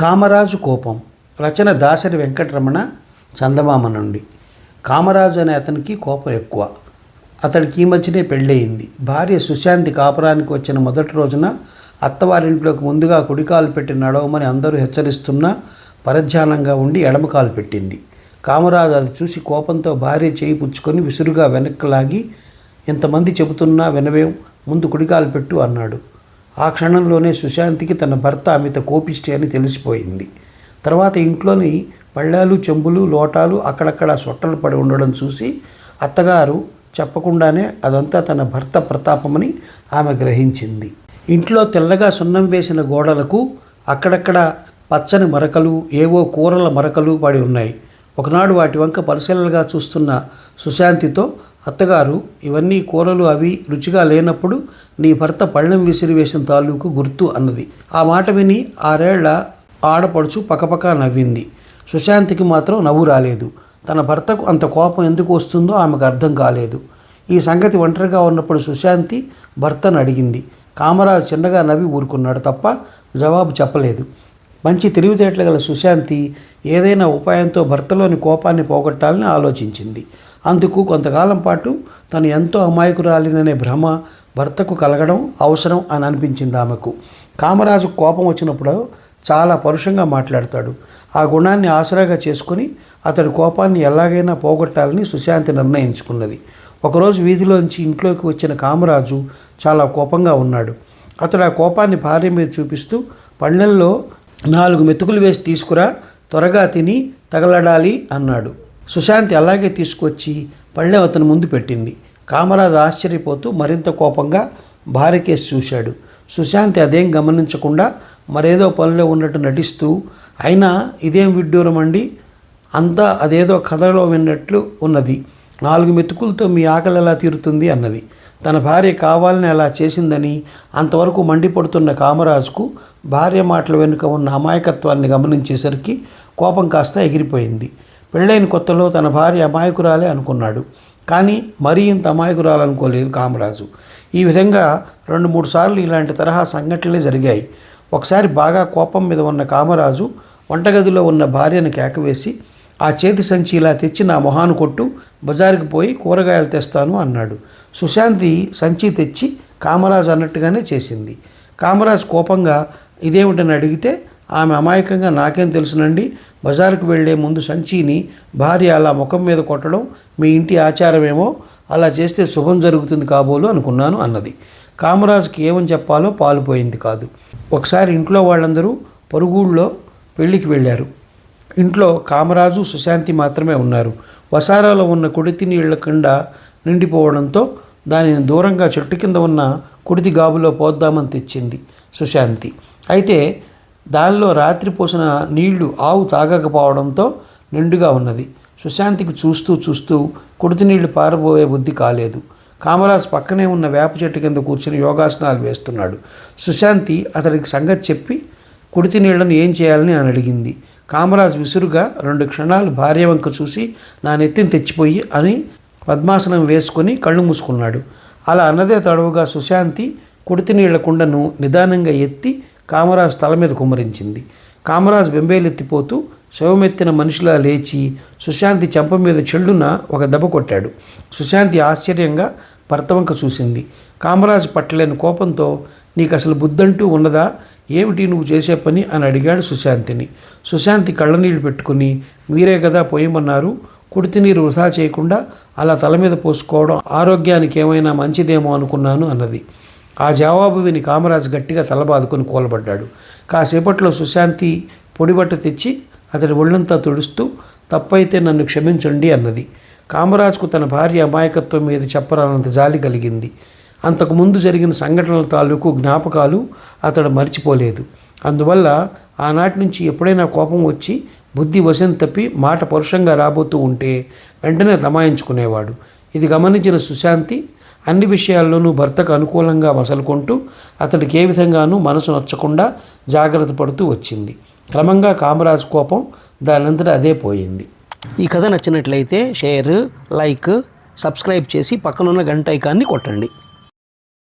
కామరాజు కోపం. రచన దాసరి వెంకటరమణ చందమామ నుండి. కామరాజు అనే అతనికి కోపం ఎక్కువ. అతడికి ఈ మధ్యనే పెళ్ళయింది. భార్య సుశాంతి కాపురానికి వచ్చిన మొదటి రోజున అత్తవారింట్లోకి ముందుగా కుడికాలు పెట్టి నడవమని అందరూ హెచ్చరిస్తున్నా పరధ్యానంగా ఉండి ఎడమకాలు పెట్టింది. కామరాజు అది చూసి కోపంతో భార్య చేయి పుచ్చుకొని విసురుగా వెనక్కి లాగి ఇంతమంది చెబుతున్నా వినవేం? ముందు కుడికాలు పెట్టు అన్నాడు. ఆ క్షణంలోనే సుశాంతికి తన భర్త అమిత కోపిష్టి అని తెలిసిపోయింది. తర్వాత ఇంట్లోని పళ్ళాలు చెంబులు లోటాలు అక్కడక్కడ సొట్టలు పడి ఉండడం చూసి అత్తగారు చెప్పకుండానే అదంతా తన భర్త ప్రతాపమని ఆమె గ్రహించింది. ఇంట్లో తెల్లగా సున్నం వేసిన గోడలకు అక్కడక్కడ పచ్చని మరకలు ఏవో కూరల మరకలు పడి ఉన్నాయి. ఒకనాడు వాటి వంక పరిశీలనగా చూస్తున్న సుశాంతితో అత్తగారు ఇవన్నీ కూరలు అవి రుచిగా లేనప్పుడు నీ భర్త పళ్ళెం విసిరివేసిన తాలూకు గుర్తు అన్నది. ఆ మాట విని ఆరేళ్ళ ఆడపడుచు పకపక నవ్వింది. సుశాంతికి మాత్రం నవ్వు రాలేదు. తన భర్తకు అంత కోపం ఎందుకు వస్తుందో ఆమెకు అర్థం కాలేదు. ఈ సంగతి ఒంటరిగా ఉన్నప్పుడు సుశాంతి భర్తను అడిగింది. కామరాజు చిన్నగా నవ్వి ఊరుకున్నాడు తప్ప జవాబు చెప్పలేదు. మంచి తెలివితేటలు గల సుశాంతి ఏదైనా ఉపాయంతో భర్తలోని కోపాన్ని పోగొట్టాలని ఆలోచించింది. అందుకు కొంతకాలం పాటు తను ఎంతో అమాయకురాలిననే భ్రమ భర్తకు కలగడం అవసరం అని అనిపించింది ఆమెకు. కామరాజు కోపం వచ్చినప్పుడు చాలా పరుషంగా మాట్లాడతాడు. ఆ గుణాన్ని ఆసరాగా చేసుకుని అతడి కోపాన్ని ఎలాగైనా పోగొట్టాలని సుశాంతి నిర్ణయించుకున్నది. ఒకరోజు వీధిలోంచి ఇంట్లోకి వచ్చిన కామరాజు చాలా కోపంగా ఉన్నాడు. అతడు ఆ కోపాన్ని భార్య మీద చూపిస్తూ పళ్ళెల్లో నాలుగు మెతుకులు వేసి తీసుకురా త్వరగా తిని తగలడాలి అన్నాడు. సుశాంతి అలాగే తీసుకొచ్చి పళ్ళెం అతని ముందు పెట్టింది. కామరాజు ఆశ్చర్యపోతూ మరింత కోపంగా భార్యకేసి చూశాడు. సుశాంతి అదేం గమనించకుండా మరేదో పనిలో ఉన్నట్టు నటిస్తూ అయినా ఇదేం విడ్డూరం అండి? అంతా అదేదో కథలో విన్నట్లు ఉన్నది. నాలుగు మెతుకులతో మీ ఆకలి ఎలా తీరుతుంది అన్నది. తన భార్య కావాలని అలా చేసిందని అంతవరకు మండిపడుతున్న కామరాజుకు భార్య మాటల వెనుక ఉన్న అమాయకత్వాన్ని గమనించేసరికి కోపం కాస్త ఎగిరిపోయింది. పెళ్ళైన కొత్తలో తన భార్య అమాయకురాలే అనుకున్నాడు. కానీ మరీ ఇంత అమాయకురాలనుకోలేదు కామరాజు. ఈ విధంగా రెండు మూడు సార్లు ఇలాంటి తరహా సంఘటనలే జరిగాయి. ఒకసారి బాగా కోపం మీద ఉన్న కామరాజు వంటగదిలో ఉన్న భార్యను కేకవేసి ఆ చేతి సంచి ఇలా తెచ్చి నా మొహాను కొట్టు బజారుకి పోయి కూరగాయలు తెస్తాను అన్నాడు. సుశాంతి సంచి తెచ్చి కామరాజు అన్నట్టుగానే చేసింది. కామరాజు కోపంగా ఇదేమిటని అడిగితే ఆమె అమాయకంగా నాకేం తెలుసునండి? బజారుకు వెళ్ళే ముందు సంచిని భార్య అలా ముఖం మీద కొట్టడం మీ ఇంటి ఆచారమేమో? అలా చేస్తే శుభం జరుగుతుంది కాబోలు అనుకున్నాను అన్నది. కామరాజుకి ఏమని చెప్పాలో పాలుపోయింది కాదు. ఒకసారి ఇంట్లో వాళ్ళందరూ పరుగుళ్ళో పెళ్ళికి వెళ్ళారు. ఇంట్లో కామరాజు సుశాంతి మాత్రమే ఉన్నారు. వసారాలో ఉన్న కుడితి నీళ్ళ కింద నిండిపోవడంతో దానిని దూరంగా చెట్టు కింద ఉన్న కుడితి గాబులో పోద్దామని తెచ్చింది సుశాంతి. అయితే దానిలో రాత్రి పోసిన నీళ్ళు ఆవు తాగకపోవడంతో నిండుగా ఉన్నది. సుశాంతికి చూస్తూ చూస్తూ కుడితి నీళ్ళు పారబోయే బుద్ధి కాలేదు. కామరాజ్ పక్కనే ఉన్న వేప చెట్టు కింద కూర్చుని యోగాసనాలు వేస్తున్నాడు. సుశాంతి అతడికి సంగతి చెప్పి కుడితి నీళ్ళను ఏం చేయాలని అని అడిగింది. కామరాజు విసురుగా రెండు క్షణాలు భార్య వంక చూసి నా నెత్తిని తెచ్చిపోయి అని పద్మాసనం వేసుకొని కళ్ళు మూసుకున్నాడు. అలా అన్నదే తడవుగా సుశాంతి కుడితి నీళ్ళ కుండను నిదానంగా ఎత్తి కామరాజు తల మీద కుమ్మరించింది. కామరాజు బెంబేలెత్తిపోతూ శవమెత్తిన మనిషిలా లేచి సుశాంతి చెంప మీద చెల్లున ఒక దెబ్బ కొట్టాడు. సుశాంతి ఆశ్చర్యంగా భర్త వంక చూసింది. కామరాజు పట్టలేని కోపంతో నీకు అసలు బుద్ధంటూ ఉన్నదా? ఏమిటి నువ్వు చేసే పని అని అడిగాడు సుశాంతిని. సుశాంతి కళ్ళనీళ్ళు పెట్టుకుని మీరే కదా పోయమన్నారు కుడితి నీరు వృధా చేయకుండా అలా తల మీద పోసుకోవడం ఆరోగ్యానికి ఏమైనా మంచిదేమో అనుకున్నాను అన్నది. ఆ జవాబు విని కామరాజు గట్టిగా తలబాదుకొని కూలబడ్డాడు. కాసేపట్లో సుశాంతి పొడిబట్ట తెచ్చి అతడి ఒళ్ళంతా తుడుస్తూ తప్పైతే నన్ను క్షమించండి అన్నది. కామరాజుకు తన భార్య అమాయకత్వం మీద చెప్పరానంత జాలి కలిగింది. అంతకుముందు జరిగిన సంఘటనల తాలూకు జ్ఞాపకాలు అతడు మర్చిపోలేదు. అందువల్ల ఆనాటి నుంచి ఎప్పుడైనా కోపం వచ్చి బుద్ధి వశం తప్పి మాట పరుషంగా రాబోతూ ఉంటే వెంటనే దమాయించుకునేవాడు. ఇది గమనించిన సుశాంతి అన్ని విషయాల్లోనూ భర్తకు అనుకూలంగా మసలుకుంటూ అతడికి ఏ విధంగానూ మనసు నచ్చకుండా జాగ్రత్త పడుతూ వచ్చింది. క్రమంగా కామరాజు కోపం దానంతటా అదే పోయింది. ఈ కథ నచ్చినట్లయితే షేర్ లైక్ సబ్స్క్రైబ్ చేసి పక్కనున్న గంట ఐకాన్ని కొట్టండి.